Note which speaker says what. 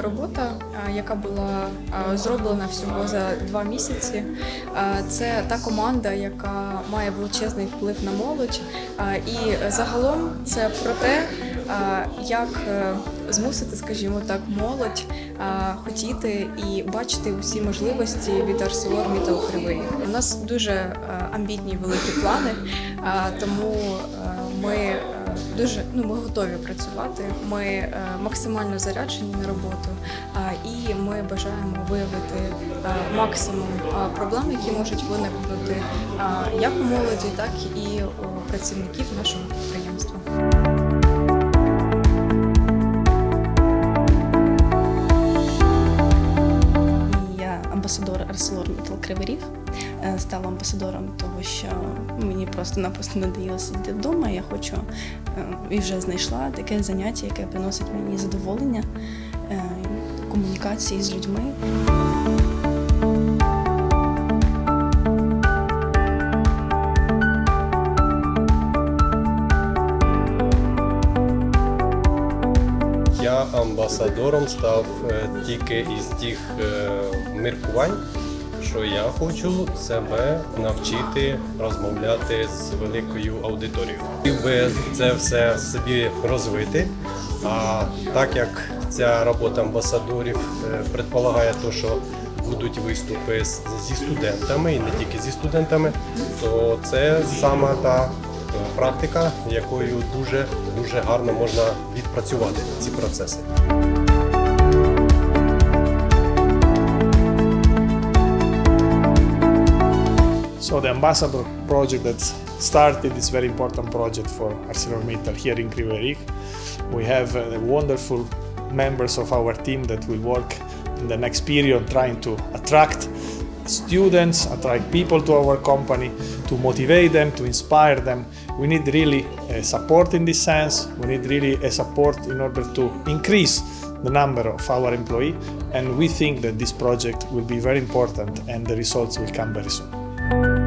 Speaker 1: спільна робота, яка була зроблена всього за два місяці. Це та команда, яка має величезний вплив на молодь. І загалом це про те, як е, змусити, скажімо так, молодь хотіти і бачити усі можливості від ArcelorMittal Кривий. Ріг. У нас дуже е, амбітні великі плани, тому е, ми дуже ну ми готові працювати. Ми е, максимально заряджені на роботу, і ми бажаємо виявити е, максимум е, проблем, які можуть виникнути як у молоді, так і у працівників нашого підприємства.
Speaker 2: Я амбасадор ArcelorMittal Кривий Ріг. Е, Стала амбасадором того, що мені просто-напросто надоїло сидіти вдома. Я хочу е, і вже знайшла таке заняття, яке приносить мені задоволення е, комунікації з людьми.
Speaker 3: Я амбасадором став тільки із тих міркувань, що я хочу себе навчити розмовляти з великою аудиторією. Хотів би це все собі розвити. А так як ця робота амбасадорів е, предполагає те, що будуть виступи зі студентами і не тільки зі студентами, то це саме та е, практика, якою дуже дуже гарно можна відпрацювати ці процеси.
Speaker 4: The ambassador project that started this very important project for ArcelorMittal here in Kryvyi. We have uh, wonderful members of our team that will work in the next period trying to attract students, attract people to our company, to motivate them, to inspire them. We need really uh, support in this sense. We need really a support in order to increase the number of our employees and we think that this project will be very important and the results will come very soon.